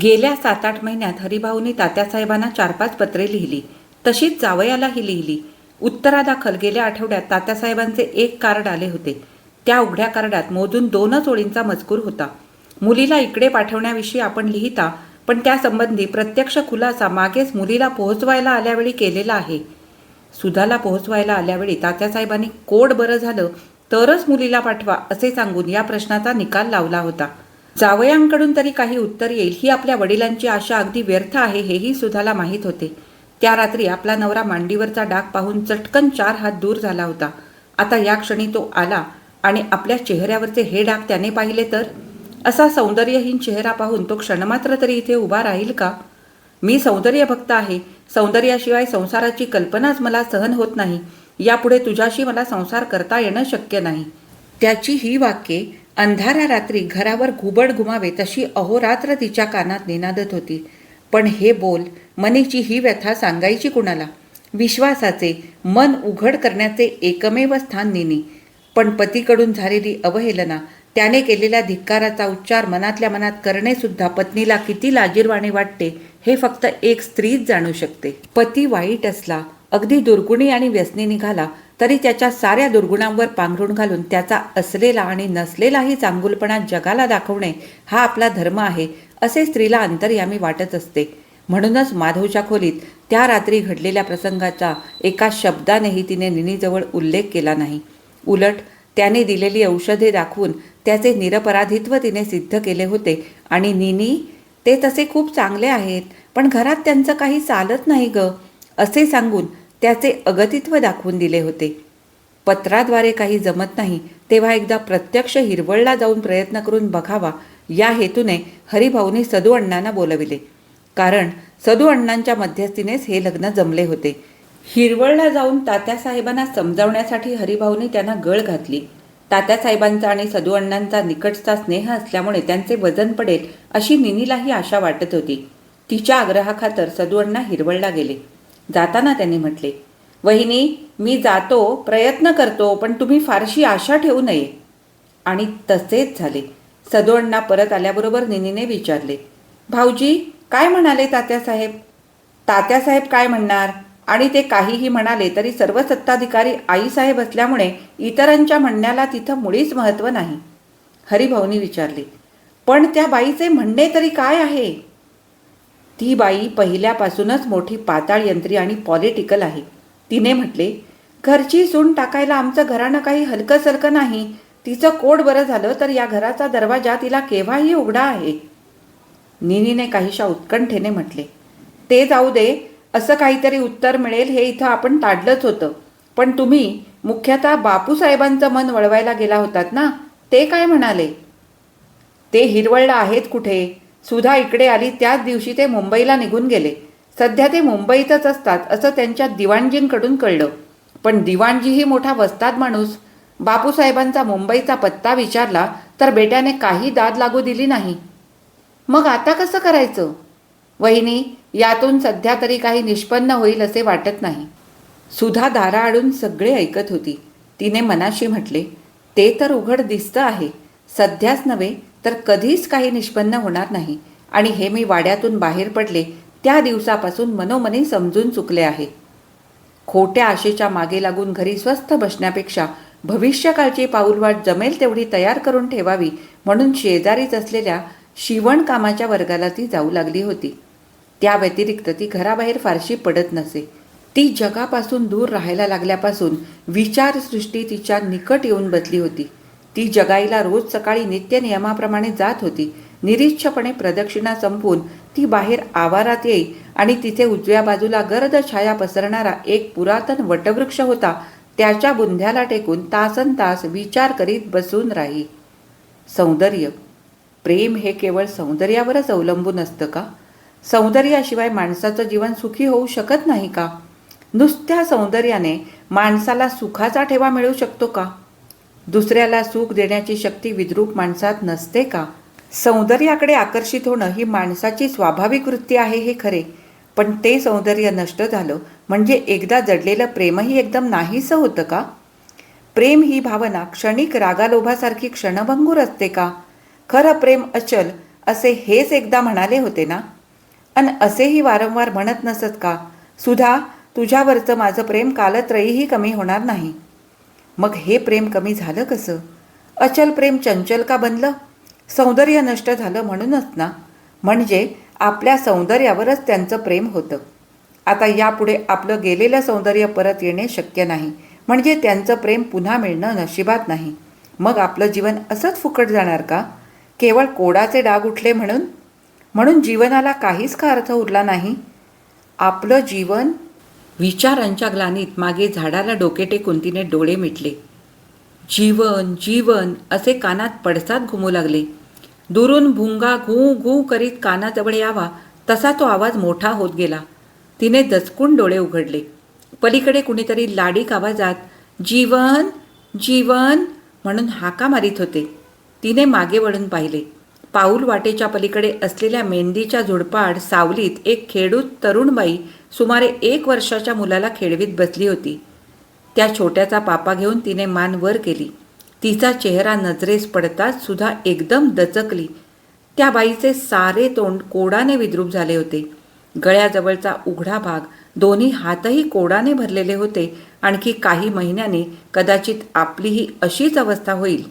गेल्या सात आठ महिन्यात हरिभाऊने तात्यासाहेबांना चार पाच पत्रे लिहिली. तशीच जावयालाही लिहिली. उत्तरादाखल गेल्या आठवड्यात तात्यासाहेबांचे एक कार्ड आले होते. त्या उघड्या कार्डात मोजून दोनच ओळींचा मजकूर होता. मुलीला इकडे पाठवण्याविषयी आपण लिहिता पण त्यासंबंधी प्रत्यक्ष खुलासा मागेच मुलीला पोहोचवायला आल्यावेळी केलेला आहे. सुधाला पोहोचवायला आल्यावेळी तात्यासाहेबांनी कोड बरं झालं तरच मुलीला पाठवा असे सांगून या प्रश्नाचा निकाल लावला होता. जावयांकडून तरी काही उत्तर येईल ही आपल्या वडिलांची आशा अगदी व्यर्थ आहे हेही सुधाला माहीत होते. त्या रात्री आपला नवरा मांडीवरचा डाग पाहून चटकन चार हात दूर झाला होता. आता या क्षणी तो आला आणि आपल्या चेहऱ्यावरचे हे डाग त्याने पाहिले तर? असा सौंदर्यहीन चेहरा पाहून तो क्षणमात्र तरी इथे उभा राहील का? मी सौंदर्य भक्त आहे. सौंदर्याशिवाय संसाराची कल्पनाच मला सहन होत नाही. यापुढे तुझ्याशी मला संसार करता येणं शक्य नाही. त्याची ही वाक्ये अंधाऱ्या रात्री घरावर घुबड घुमावे तशी अहोरात्र तिच्या कानात निनादत होती. पण हे बोल मनीची ही व्यथा सांगायची कुणाला? विश्वासाचे मन उघड करण्याचे एकमेव स्थान निनी. पण पतीकडून झालेली अवहेलना त्याने केलेल्या धिक्काराचा उच्चार मनातल्या मनात करणे सुद्धा पत्नीला किती लाजीरवाणे वाटते हे फक्त एक स्त्रीच जाणू शकते. पती वाईट असला अगदी दुर्गुणी आणि व्यसनी निघाला तरी त्याच्या साऱ्या दुर्गुणांवर पांघरून घालून त्याचा असलेला आणि नसलेलाही चांगुलपणा जगाला दाखवणे हा आपला धर्म आहे असे स्त्रीला अंतर्यामी वाटत असते. म्हणूनच माधवच्या खोलीत त्या रात्री घडलेल्या प्रसंगाचा एका शब्दानेही तिने निनीजवळ उल्लेख केला नाही. उलट त्याने दिलेली औषधे दाखवून त्याचे निरपराधित्व तिने सिद्ध केले होते आणि निनी ते तसे खूप चांगले आहेत पण घरात त्यांचं काही चालत नाही ग असे सांगून त्याचे अगतित्व दाखवून दिले होते. पत्राद्वारे काही जमत नाही तेव्हा एकदा प्रत्यक्ष हिरवळला जाऊन प्रयत्न करून बघावा या हेतूने हरिभाऊने सदू अण्णांना बोलविले. कारण सदू अण्णांच्या मध्यस्थीनेच हे लग्न जमले होते. हिरवळला जाऊन तात्यासाहेबांना समजावण्यासाठी हरिभाऊने त्यांना गळ घातली. तात्यासाहेबांचा आणि सदू अण्णांचा निकटचा स्नेह असल्यामुळे त्यांचे वजन पडेल अशी निनीलाही आशा वाटत होती. तिच्या आग्रहाखातर सदू अण्णा हिरवळला गेले. जाताना त्यांनी म्हटले वहिनी मी जातो प्रयत्न करतो पण तुम्ही फारशी आशा ठेवू नये. आणि तसेच झाले. सदू परत आल्याबरोबर निनीने विचारले भाऊजी काय म्हणाले तात्यासाहेब तात्यासाहेब काय म्हणणार? आणि ते काहीही म्हणाले तरी सर्व सत्ताधिकारी आईसाहेब असल्यामुळे इतरांच्या म्हणण्याला तिथं मुळीच महत्त्व नाही. हरिभाऊनी विचारले पण त्या बाईचे म्हणणे तरी काय आहे? ती बाई पहिल्यापासूनच मोठी पाताळ यंत्री आणि पॉलिटिकल आहे. तिने म्हटले घरची सून टाकायला आमचं घरानं काही हलकं सलकं नाही. तिचं कोड बरं झालं तर या घराचा दरवाजा तिला केव्हाही उघडा आहे. निनीने काहीशा उत्कंठेने म्हटले ते जाऊ दे असं काहीतरी उत्तर मिळेल हे इथं आपण ताडलंच होतं. पण तुम्ही मुख्यतः बापूसाहेबांचं मन वळवायला गेला होतात ना? ते काय म्हणाले? ते हिरवळला आहेत कुठे? सुधा इकडे आली त्याच दिवशी ते मुंबईला निघून गेले. सध्या ते मुंबईतच असतात असं त्यांच्या दिवाणजींकडून कळलं. पण दिवाणजीही मोठा वस्ताद माणूस. बापूसाहेबांचा मुंबईचा पत्ता विचारला तर बेट्याने काही दाद लागू दिली नाही. मग आता कसं करायचं? वहिनी यातून सध्या तरी काही निष्पन्न होईल असे वाटत नाही. सुधा दारा आडून सगळे ऐकत होती. तिने मनाशी म्हटले ते तर उघड दिसतं आहे. सध्याच नव्हे तर कधीच काही निष्पन्न होणार नाही. आणि हे मी वाड्यातून बाहेर पडले त्या दिवसापासून मनोमनी समजून चुकले आहे. खोट्या आशेच्या मागे लागून घरी स्वस्थ बसण्यापेक्षा भविष्यकाळची पाऊलवाट जमेल तेवढी तयार करून ठेवावी म्हणून शेजारीच असलेल्या शिवणकामाच्या वर्गाला ती जाऊ लागली होती. त्या व्यतिरिक्त ती घराबाहेर फारशी पडत नसे. ती जगापासून दूर राहायला लागल्यापासून विचारसृष्टी तिच्या निकट येऊन बसली होती. ती जगाईला रोज सकाळी नित्य नियमाप्रमाणे जात होती. निरीच्छपणे प्रदक्षिणा संपवून ती बाहेर आवारात येई आणि तिथे उजव्या बाजूला गर्द छाया पसरणारा एक पुरातन वटवृक्ष होता. त्याच्या बुंध्याला टेकून तासन तास विचार करीत बसून राही. सौंदर्य. प्रेम हे केवळ सौंदर्यावरच अवलंबून असतं का? सौंदर्याशिवाय माणसाचं जीवन सुखी होऊ शकत नाही का? नुसत्या सौंदर्याने माणसाला सुखाचा ठेवा मिळू शकतो का? दुसऱ्याला सुख देण्याची शक्ती विद्रूप माणसात नसते का? सौंदर्याकडे आकर्षित होणं ही माणसाची स्वाभाविक वृत्ती आहे हे खरे. पण ते सौंदर्य नष्ट झालं म्हणजे एकदा जडलेलं प्रेमही एकदम नाहीसं होतं का? प्रेम ही भावना क्षणिक रागालोभासारखी क्षणभंगूर असते का? खरं प्रेम अचल असे हेच एकदा म्हणाले होते ना? अन असेही वारंवार म्हणत नसत का? सुधा तुझ्यावरचं माझं प्रेम कालत्रयीही कमी होणार नाही. मग हे प्रेम कमी झालं कसं? अचल प्रेम चंचल का बनलं? सौंदर्य नष्ट झालं म्हणूनच ना. म्हणजे आपल्या सौंदर्यावरच त्यांचं प्रेम होतं. आता यापुढे आपलं गेलेलं सौंदर्य परत येणे शक्य नाही. म्हणजे त्यांचं प्रेम पुन्हा मिळणं नशिबात नाही. मग आपलं जीवन असंच फुकट जाणार का? केवळ कोडाचे डाग उठले म्हणून? म्हणून जीवनाला काहीच का अर्थ उरला नाही? आपलं जीवन विचारांच्या ग्लानीत मागे झाडाला डोके टेकून तिने डोळे मिटले. जीवन जीवन असे कानात पडसाद घुमू लागले. दुरून भुंगा घू घू करीत कानाजवळ यावा तसा तो आवाज मोठा होत गेला. तिने दचकून डोळे उघडले. पलीकडे कुणीतरी लाडीक आवाजात जीवन जीवन म्हणून हाका मारीत होते. तिने मागे वळून पाहिले. पाऊल वाटेच्या पलीकडे असलेल्या मेंदीच्या झुडपाड सावलीत एक खेडूत तरुणबाई सुमारे एक वर्षाच्या मुलाला खेळवीत बसली होती. त्या छोट्याचा पापा घेऊन तिने मान वर केली. तिचा चेहरा नजरेस पडताच सुद्धा एकदम दचकली. त्या बाईचे सारे तोंड कोडाने विद्रूप झाले होते. गळ्याजवळचा उघडा भाग दोन्ही हातही कोडाने भरलेले होते. आणखी काही महिन्याने कदाचित आपलीही अशीच अवस्था होईल.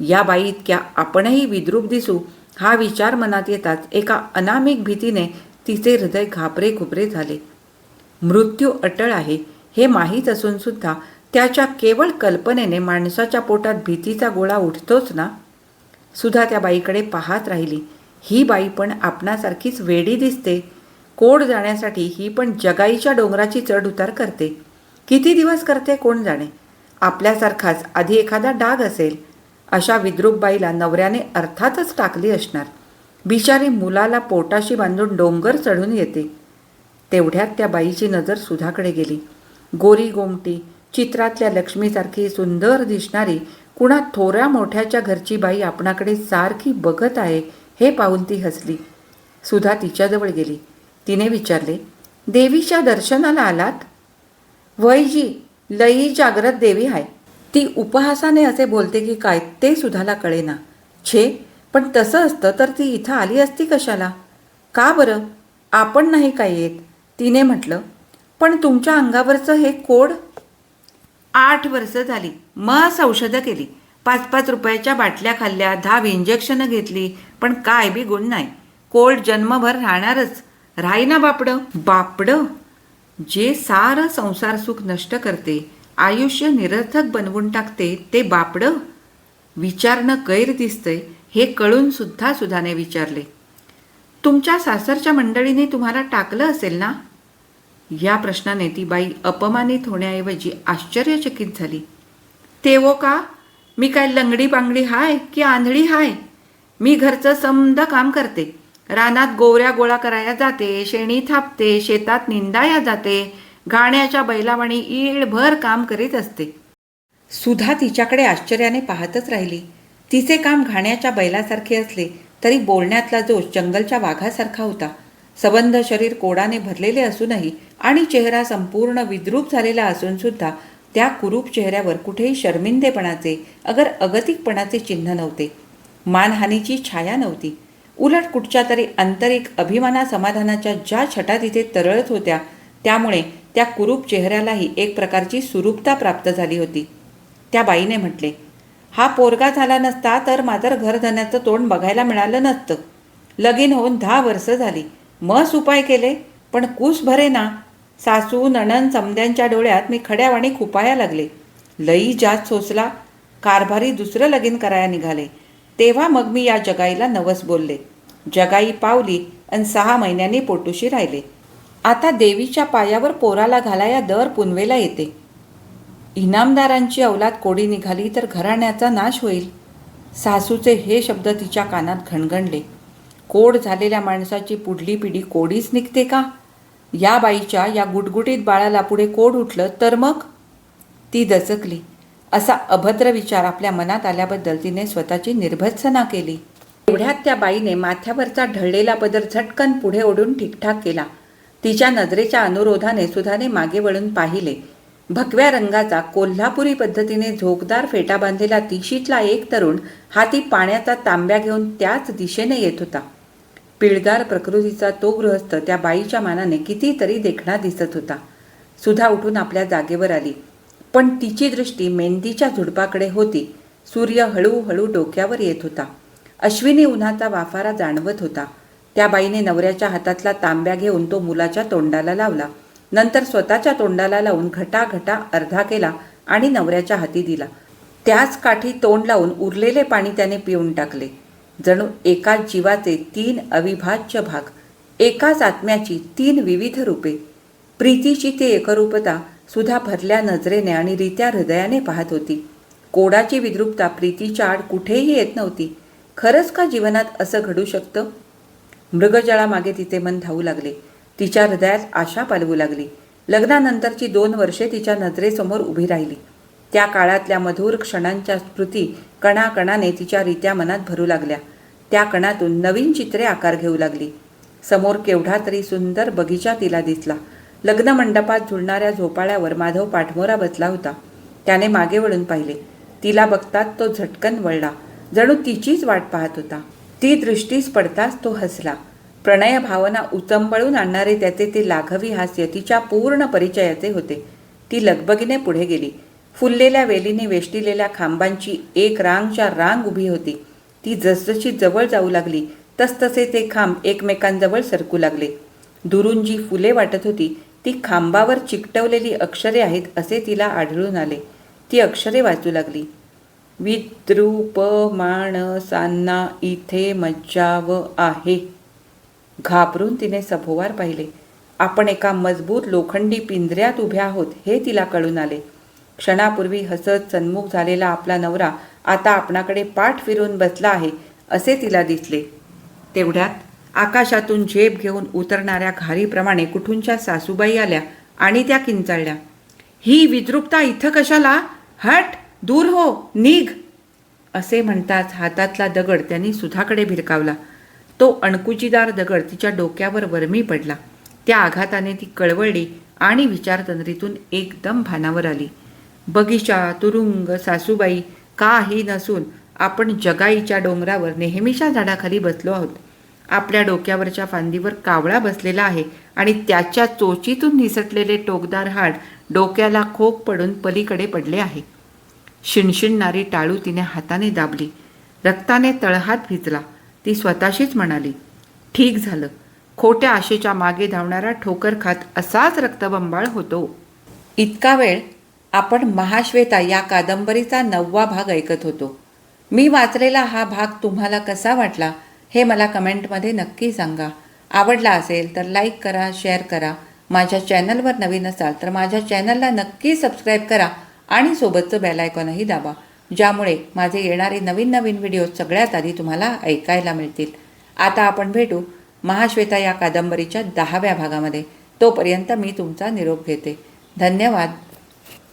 या बाई इतक्या आपणही विद्रूप दिसू हा विचार मनात येताच एका अनामिक भीतीने तिचे हृदय घाबरे घुबरे झाले. मृत्यू अटळ आहे हे माहीत असून सुद्धा त्याच्या केवळ कल्पनेने माणसाच्या पोटात भीतीचा गोळा उठतोच ना? सुद्धा त्या बाईकडे पाहत राहिली. ही बाई पण आपणासारखीच वेडी दिसते. कोड जाण्यासाठी ही पण जगाईच्या डोंगराची चढ उतार करते. किती दिवस करते कोण जाणे? आपल्यासारखाच आधी एखादा डाग असेल. अशा विद्रूप बाईला नवऱ्याने अर्थातच टाकली असणार. बिचारी मुलाला पोटाशी बांधून डोंगर चढून येते. तेवढ्यात त्या बाईची नजर सुधाकडे गेली. गोरी गोमटी चित्रातल्या लक्ष्मीसारखी सुंदर दिसणारी कुणा थोऱ्या मोठ्याच्या घरची बाई आपणाकडे सारखी बघत आहे हे पाहून ती हसली. सुधा तिच्याजवळ गेली. तिने विचारले देवीच्या दर्शनाला आलात? वैजी लई जागृत देवी आहे ती उपहासाने असे बोलते की काय ते सुधाला कळेना. छे पण तसं असतं तर ती इथं आली असती कशाला? का बरं? आपण नाही काय येत. तिने म्हटलं पण तुमच्या अंगावरचं हे कोड? आठ वर्ष झाली. मस औषधं केली. पाच पाच रुपयाच्या बाटल्या खाल्ल्या धाव इंजेक्शनं घेतली पण काय बी गुण नाही. कोल्ड जन्मभर राहणारच. राही ना बापडं. बापडं? जे सारं संसार सुख नष्ट करते आयुष्य निरर्थक बनवून टाकते ते बापडं? विचारणं गैर दिसतंय हे कळून सुद्धा सुधाने विचारले. तुमच्या सासरच्या मंडळीने तुम्हाला टाकलं असेल ना? या प्रश्नाने ती बाई अपमानित होण्याऐवजी आश्चर्यचकित झाली. तेवो का? मी काय लंगडी पांगडी हाय की आंधळी हाय? मी घरचं समद काम करते. रानात गोवऱ्या गोळा करायला जाते शेणी थापते शेतात निंदाया जाते गाण्याच्या बैलावाणी ईळभर काम करीत असते. सुधा तिच्याकडे आश्चर्याने पाहतच राहिली. तिचे काम घाण्याच्या बैलासारखे असले तरी बोलण्यातला जोश जंगलच्या वाघासारखा होता. सबंध शरीर कोडाने भरलेले असूनही आणि चेहरा संपूर्ण विद्रूप झालेला असूनसुद्धा त्या कुरूप चेहऱ्यावर कुठेही शर्मिंदेपणाचे अगर अगतिकपणाचे चिन्ह नव्हते. मानहानीची छाया नव्हती. उलट कुठच्या तरी आंतरिक अभिमाना समाधानाच्या ज्या छटा तिथे तरळत होत्या त्यामुळे त्या कुरूप चेहऱ्यालाही एक प्रकारची सुरूपता प्राप्त झाली होती. त्या बाईने म्हटले हा पोरगा झाला नसता तर माझं घरधन्याचं तोंड बघायला मिळालं नसतं. लगीन होऊन दहा वर्ष झाली. मस उपाय केले पण कूस भरे ना. सासू नणन समद्यांच्या डोळ्यात मी खड्यावाणी खुपाया लागले. लई जात सोसला. कारभारी दुसरं लगीन करायला निघाले. तेव्हा मग मी या जगाईला नवस बोलले. जगाई पावली आणि सहा महिन्यांनी पोटुशी राहिले. आता देवीच्या पायावर पोराला घालाया दर पुनवेला येते. इनामदारांची अवलाद कोडी निघाली तर घराण्याचा नाश होईल. सासूचे हे शब्द तिच्या कानात घणघणले. कोड झालेल्या माणसाची पुढली पिढी कोडीच निघते का? या बाईच्या या गुटगुटीत बाळाला पुढे कोड उठलं तर मग? ती दचकली. असा अभद्र विचार आपल्या मनात आल्याबद्दल तिने स्वतःची निर्भत्सना केली. एवढ्यात त्या बाईने माथ्यावरचा ढळलेला पदर झटकन पुढे ओढून ठीकठाक केला. तिच्या नजरेच्या अनुरोधाने सुधाने मागे वळून पाहिले. भगव्या रंगाचा कोल्हापुरी पद्धतीने झोकदार फेटा बांधलेला तिशीतला एक तरुण हाती पाण्याचा तांब्या घेऊन त्याच दिशेने येत होता. पिळदार प्रकृतीचा तो गृहस्थ त्या बाईच्या मानाने कितीतरी देखणा दिसत होता. सुधा उठून आपल्या जागेवर आली. पण तिची दृष्टी मेंदीच्या झुडपाकडे होती. सूर्य हळूहळू डोक्यावर येत होता. अश्विनी उन्हाचा वाफारा जाणवत होता. त्या बाईने नवऱ्याच्या हातातला तांब्या घेऊन तो मुलाच्या तोंडाला लावला. नंतर स्वतःच्या तोंडाला लावून घटाघटा अर्धा केला आणि नवऱ्याच्या हाती दिला. त्याच काठी तोंड लावून उरलेले पाणी त्याने पिऊन टाकले. जणू एकाच जीवाचे तीन अविभाज्य भाग एकाच आत्म्याची तीन विविध रूपे. प्रीतीची ती एकरूपता सुद्धा भरल्या नजरेने आणि रित्या हृदयाने पाहत होती. कोडाची विद्रुपता प्रीतीच्या आड कुठेही येत नव्हती. खरंच का जीवनात असं घडू शकतं? मृगजळामागे तिचे मन धावू लागले. तिच्या हृदयात आशा पालवू लागली. लग्नानंतरची दोन वर्षे तिच्या नजरेसमोर उभी राहिली. त्या काळातल्या मधुर क्षणांच्या स्मृती कणाकणाने तिच्या रित्या मनात भरू लागल्या. त्या कणातून नवीन चित्रे आकार घेऊ लागली. समोर केवढा तरी सुंदर बगीचा तिला दिसला. लग्न मंडपात झुळणाऱ्या झोपाळ्यावर माधव पाठमोरा बसला होता. त्याने मागे वळून पाहिले. तिला बघतात तो झटकन वळला. जणू तिचीच वाट पाहत होता. ती दृष्टीस पडताच तो हसला. प्रणय भावना उचंबळून आणणारे त्याचे ते लाघवी हास्य तिच्या पूर्ण परिचयाचे होते. ती लगबगीने पुढे गेली. फुललेल्या वेलीने वेष्टिलेल्या खांबांची एक रांगच्या रांग उभी होती. ती जसजशी जवळ जाऊ लागली तसतसे ते खांब एकमेकांजवळ सरकू लागले. दुरून जी फुले वाटत होती ती खांबावर चिकटवलेली अक्षरे आहेत असे तिला आढळून आले. ती अक्षरे वाचू लागली. विद्रूप माणसांना इथे मज्जाव आहे. घाबरून तिने सभोवार पाहिले. आपण एका मजबूत लोखंडी पिंजऱ्यात उभ्या आहोत हे तिला कळून आले. क्षणापूर्वी हसत सन्मुख झालेला आपला नवरा आता आपणाकडे पाठ फिरून बसला आहे असे तिला दिसले. तेवढ्यात आकाशातून झेप घेऊन उतरणाऱ्या घारीप्रमाणे कुठूनच्या सासूबाई आल्या आणि त्या किंचाळल्या. ही विद्रुपता इथं कशाला? हट! दूर हो निघ! असे म्हणताच हातातला दगड त्यांनी सुधाकडे भिरकावला. तो अणकुचीदार दगड तिच्या डोक्यावर वरमी पडला. त्या आघाताने ती कळवळली आणि विचारतंद्रीतून एकदम भानावर आली. बगीचा तुरुंग सासूबाई काही नसून आपण जगाईच्या डोंगरावर नेहमीच्या झाडाखाली बसलो आहोत. आपल्या डोक्यावरच्या फांदीवर कावळा बसलेला आहे आणि त्याच्या चोचीतून निसटलेले टोकदार हाड डोक्याला खोक पडून पलीकडे पडले आहे. शिणशिणणारी टाळू तिने हाताने दाबली. रक्ताने तळहात भिजला. ती स्वतःशीच म्हणाली ठीक झालं. खोट्या आशेच्या मागे धावणारा ठोकर खात असाच रक्तबंबाळ होतो. इतका वेळ आपण महाश्वेता या कादंबरीचा नववा भाग ऐकत होतो. मी वाचलेला हा भाग तुम्हाला कसा वाटला हे मला कमेंटमध्ये नक्की सांगा. आवडला असेल तर लाईक करा शेअर करा. माझ्या चॅनलवर नवीन असाल तर माझ्या चॅनलला नक्की सबस्क्राईब करा. आणि सोबतचं बेल आयकॉनही दाबा ज्यामुळे माझे येणारे नवीन नवीन व्हिडिओ सगळ्यात आधी तुम्हाला ऐकायला मिळतील. आता आपण भेटू महाश्वेता या कादंबरीच्या दहाव्या भागामध्ये. तोपर्यंत मी तुमचा निरोप घेते. धन्यवाद.